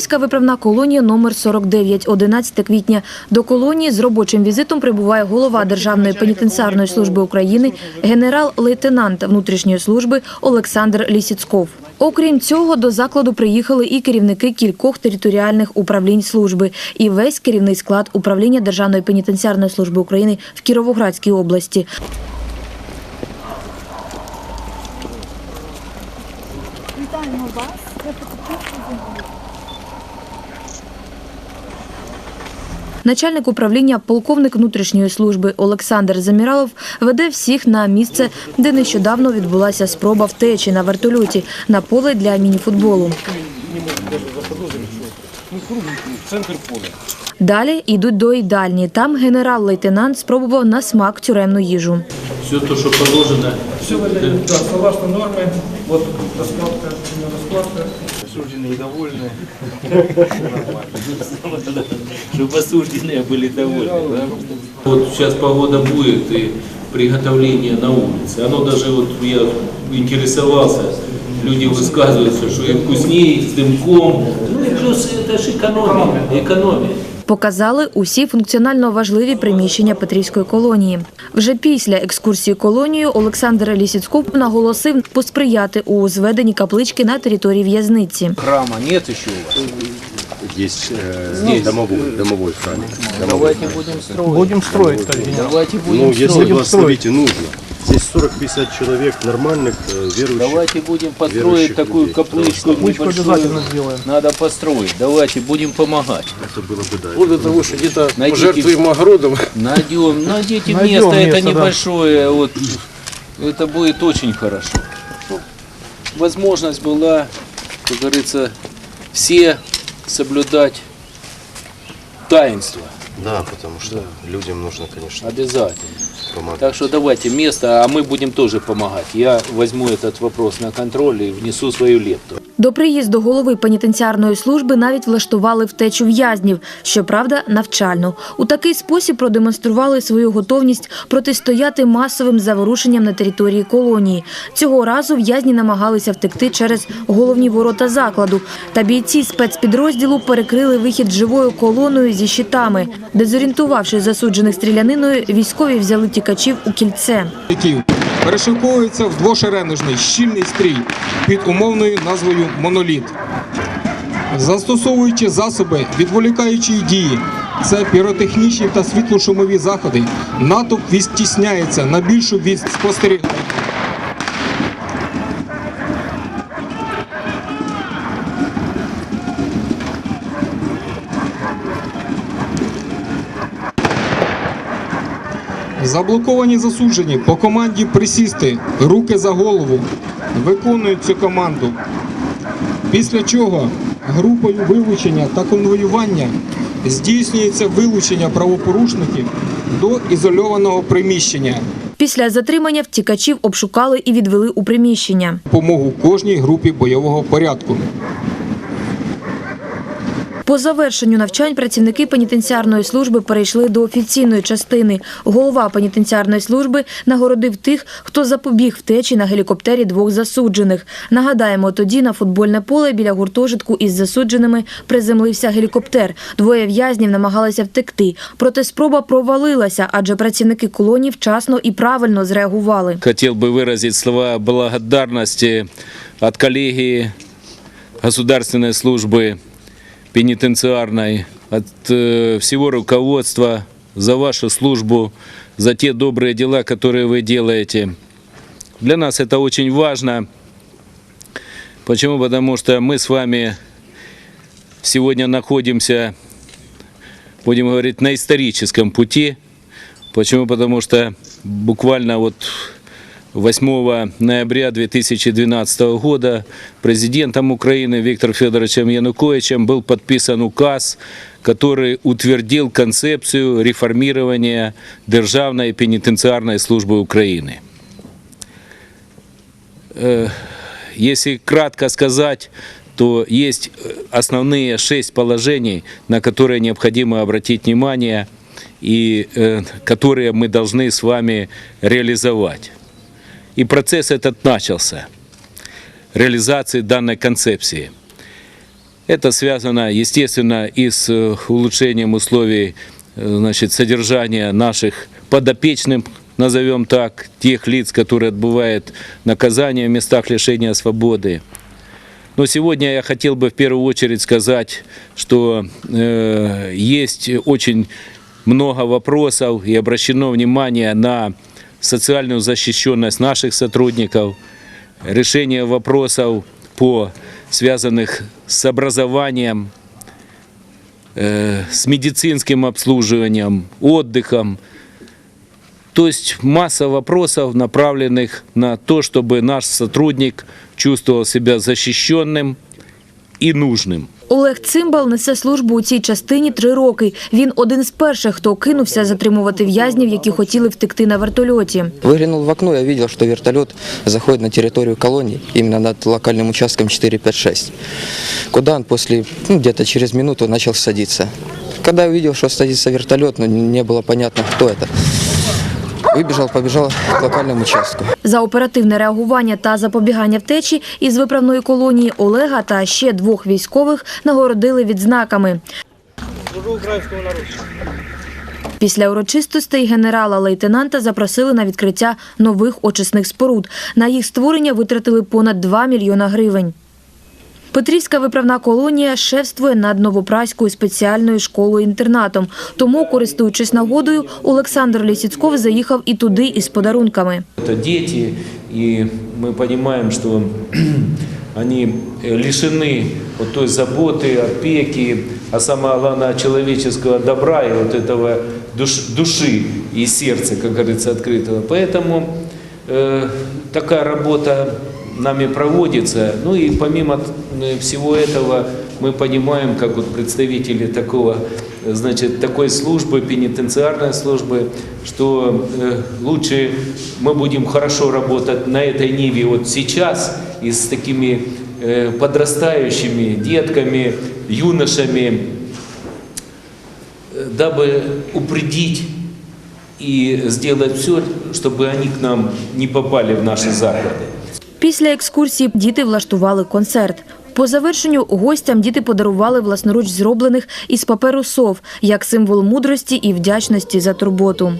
Київська виправна колонія номер 49, 11 квітня. До колонії з робочим візитом прибуває голова Державної пенітенціарної служби України, генерал-лейтенант внутрішньої служби Олександр Лісіцков. Окрім цього, до закладу приїхали і керівники кількох територіальних управлінь служби, і весь керівний склад управління Державної пенітенціарної служби України в Кіровоградській області. Вітаємо вас. Начальник управління, полковник внутрішньої служби Олександр Заміралов веде всіх на місце, де нещодавно відбулася спроба втечі на вертольоті на поле для мініфутболу. Далі йдуть до їдальні. Там генерал-лейтенант спробував на смак тюремну їжу. Все то, что положено, Все да, согласно норме. Вот раскладка, раскладка. осужденные довольны. Чтобы осужденные были довольны. да? Вот сейчас погода будет и приготовление на улице. Оно даже вот я интересовался, люди высказываются, что и вкуснее, и с дымком. Ну и плюс это же экономия. Экономия. Показали усі функціонально важливі приміщення Петрівської колонії. Вже після екскурсії колонією Олександр Лісіцков наголосив посприяти у зведенні каплички на території в'язниці. Храма нет еще у вас? Есть э, домовой, домовой храмик. Домовой. Давайте будем строить. Будем строить, Давайте будем Ну, если строить. благословите, нужно. Здесь 40-50 человек нормальных, э, верующих. Давайте будем построить такую людей. каплычку Каплычку небольшую. обязательно сделаем. Надо построить. Давайте будем помогать. Это было бы, да. Вплоть до того, что где-то Найдите- пожертвуем огородом. Найдем, найдите Найдем место, это место, да. небольшое, вот, это будет очень хорошо. Чтоб Возможность была, как говорится, все соблюдать таинство Да, потому что людям нужно, конечно, обязательно. помогать. Так что давайте место, а мы будем тоже помогать. Я возьму этот вопрос на контроль и внесу свою лепту. До приїзду голови пенітенціарної служби навіть влаштували втечу в'язнів, щоправда, навчально. У такий спосіб продемонстрували свою готовність протистояти масовим заворушенням на території колонії. Цього разу в'язні намагалися втекти через головні ворота закладу. Та бійці спецпідрозділу перекрили вихід живою колоною зі щитами. Дезорієнтувавши засуджених стріляниною, військові взяли тікачів у кільце. Ків перешиковується в двошереножний щільний стрій під умовною назвою моноліт. Застосовуючи засоби відволікаючої дії, це піротехнічні та світлошумові заходи, натовп відтісняється на більшу від спостерігання. Заблоковані засуджені по команді присісти, руки за голову, виконують цю команду. Після чого групою вилучення та конвоювання здійснюється вилучення правопорушників до ізольованого приміщення. Після затримання втікачів обшукали і відвели у приміщення. Допомогу кожній групі бойового порядку. По завершенню навчань працівники пенітенціарної служби перейшли до офіційної частини. Голова пенітенціарної служби нагородив тих, хто запобіг втечі на гелікоптері двох засуджених. Нагадаємо, тоді на футбольне поле біля гуртожитку із засудженими приземлився гелікоптер. Двоє в'язнів намагалися втекти. Проте спроба провалилася, адже працівники колонії вчасно і правильно зреагували. Хотел бы выразить слова благодарности от коллегии Государственной службы Пенитенциарной, от э, всего руководства за вашу службу, за те добрые дела, которые вы делаете. Для нас это очень важно. Почему? Потому что мы с вами сегодня находимся, будем говорить, на историческом пути. Почему? Потому что буквально вот 8 ноября 2012 года президентом Украины Виктором Федоровичем Януковичем был подписан указ, который утвердил концепцию реформирования Державной пенитенциарной службы Украины. Э, Если кратко сказать, то есть основные шесть положений, на которые необходимо обратить внимание и э, которые мы должны с вами реализовать. И процесс этот начался, реализации данной концепции. Это связано, естественно, и с э, улучшением условий э, значит, содержания наших подопечных, назовем так, тех лиц, которые отбывают наказание в местах лишения свободы. Но сегодня я хотел бы в первую очередь сказать, что э, есть очень много вопросов и обращено внимание на социальную защищенность наших сотрудников, решение вопросов по связанных с образованием, э, с медицинским обслуживанием, отдыхом. То есть масса вопросов, направленных на то, чтобы наш сотрудник чувствовал себя защищенным и нужным. Олег Цимбал несе службу у цій частині три роки. Він один з перших, хто кинувся затримувати в'язнів, які хотіли втекти на вертольоті. Выглянул в окно, я видел, что вертолет заходит на территорию колонии, именно над локальным участком 456, куда он после, ну, где-то через минуту начал садиться. Когда я увидел, что садится вертолет, но не было понятно, кто это, выбежал, побежал к локальному участку. За оперативне реагування та запобігання втечі із виправної колонії Олега та ще двох військових нагородили відзнаками. Після урочистостей генерала-лейтенанта запросили на відкриття нових очисних споруд. На їх створення витратили понад 2 мільйона гривень. Петрівська виправна колонія шефствує над Новопраською спеціальною школою-інтернатом. Тому, користуючись нагодою, Олександр Лісіцьков заїхав і туди із подарунками. Это дети, и мы понимаем, что они лишены вот той заботы, опеки, а самое главное человеческого добра и вот этого душ- души и сердца, как говорится, открытого. Поэтому э, такая работа Нами проводится. Ну и помимо э, всего этого мы понимаем, как вот представители такого, э, значит, такой службы, пенитенциарной службы, что э, лучше мы будем хорошо работать на этой ниве вот сейчас и с такими подрастающими детками, юношами, дабы упредить и сделать все, чтобы они к нам не попали в наши заклады. Після екскурсії діти влаштували концерт. По завершенню гостям діти подарували власноруч зроблених із паперу сов як символ мудрості і вдячності за турботу.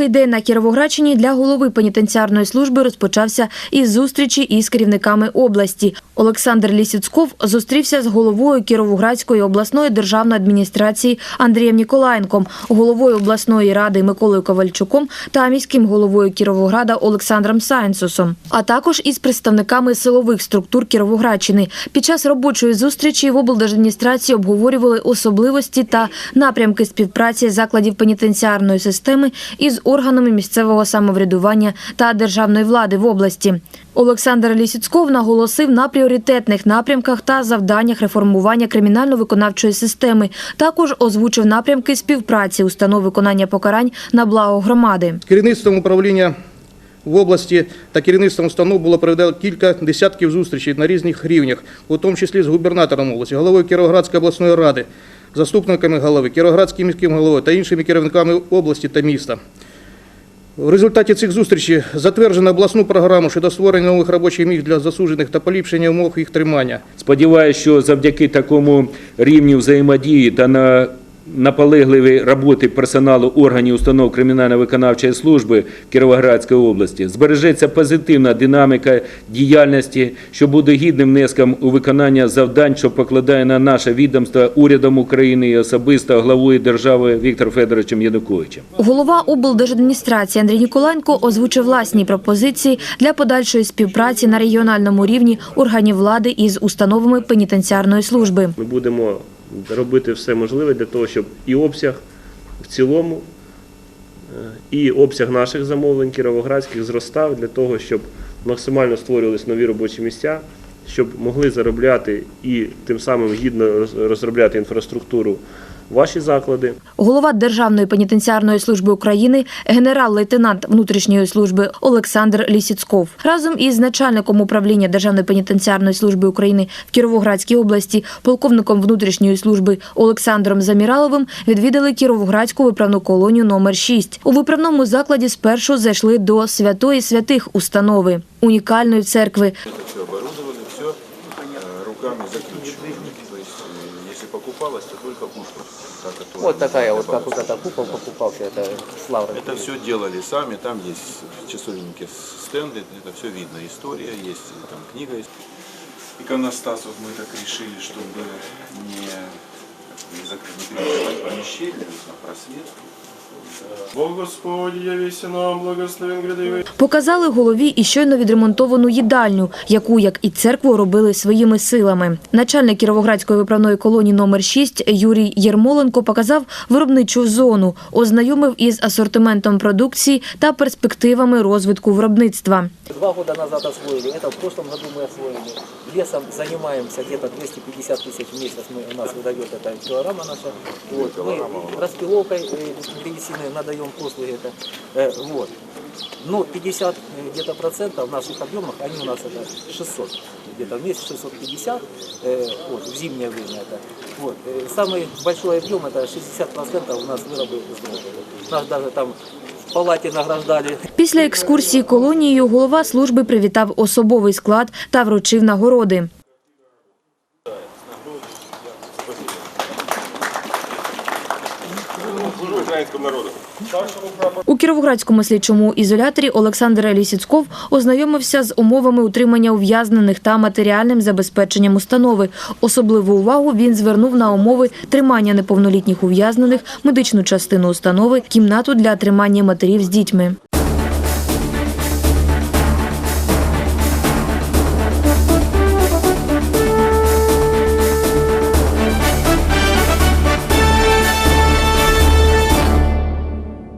Другий день на Кіровоградщині для голови пенітенціарної служби розпочався із зустрічі із керівниками області. Олександр Лісіцков зустрівся з головою Кіровоградської обласної державної адміністрації Андрієм Ніколаєнком, головою обласної ради Миколою Ковальчуком та міським головою Кіровограда Олександром Сайнсусом, а також із представниками силових структур Кіровоградщини. Під час робочої зустрічі в облдержадміністрації обговорювали особливості та напрямки співпраці закладів пенітенціарної системи із органами місцевого самоврядування та державної влади в області. Олександр Лісіцков наголосив на пріоритетних напрямках та завданнях реформування кримінально-виконавчої системи. Також озвучив напрямки співпраці установ виконання покарань на благо громади. Керівництвом управління в області та керівництвом установ було проведено кілька десятків зустрічей на різних рівнях, у тому числі з губернатором області, головою Кіровоградської обласної ради, заступниками голови, Кіровоградським міським головою та іншими керівниками області та міста. В результаті цих зустрічей затверджено обласну програму щодо створення нових робочих місць для засуджених та поліпшення умов їх тримання. Сподіваюся, що завдяки такому рівню взаємодії та на наполегливій роботи персоналу органів установ кримінально-виконавчої служби Кіровоградської області збережеться позитивна динаміка діяльності, що буде гідним внеском у виконання завдань, що покладає на наше відомство урядом України і особисто главою держави Віктором Федоровичем Януковичем. Голова облдержадміністрації Андрій Ніколенко озвучив власні пропозиції для подальшої співпраці на регіональному рівні органів влади із установами пенітенціарної служби. Ми будемо робити все можливе для того, щоб і обсяг в цілому, е, і обсяг наших замовлень кіровоградських зростав для того, щоб максимально створювалися нові робочі місця, щоб могли заробляти і тим самим гідно роз- розробляти інфраструктуру ваші заклади. Голова Державної пенітенціарної служби України, генерал-лейтенант внутрішньої служби Олександр Лісіцков разом із начальником управління Державної пенітенціарної служби України в Кіровоградській області, полковником внутрішньої служби Олександром Заміраловим відвідали Кіровоградську виправну колонію номер 6 У виправному закладі спершу зайшли до святої святих установи унікальної церкви. оборудование руками заключенными. То есть, э, если покупалось, то только кушать. та, Вот такая вот, как вот эта купол покупался, это Славра. Это все делали сами, там есть в часовеннике стенды, это все видно, история есть, там книга есть. Иконостас вот мы так решили, чтобы не, не, зак- не перекрывать помещение, а просвет. Бог Господь, явися нам, благословен грядивий. Показали голові і щойно відремонтовану їдальню, яку, як і церкву, робили своїми силами. Начальник Кіровоградської виправної колонії номер 6 Юрій Єрмоленко показав виробничу зону, ознайомив із асортиментом продукції та перспективами розвитку виробництва. Два года назад освоили, это в прошлом году мы освоили. Лесом занимаемся, где-то 250 тысяч в месяц мы, у нас выдает эта килограмма наша. Вот. Мы распиловкой э, древесины надаем послуги. Это, э, вот. Но 50 где-то процентов в наших объемах, они у нас это 600. Где-то в месяц 650, э, вот, в зимнее время это. Вот. Э, Самый большой объем это 60 процентов у нас вырабы из дров. Нас даже там в палате награждали Після екскурсії колонією голова служби привітав особовий склад та вручив нагороди. У Кіровоградському слідчому ізоляторі Олександр Лісіцков ознайомився з умовами утримання ув'язнених та матеріальним забезпеченням установи. Особливу увагу він звернув на умови тримання неповнолітніх ув'язнених, медичну частину установи, кімнату для тримання матерів з дітьми.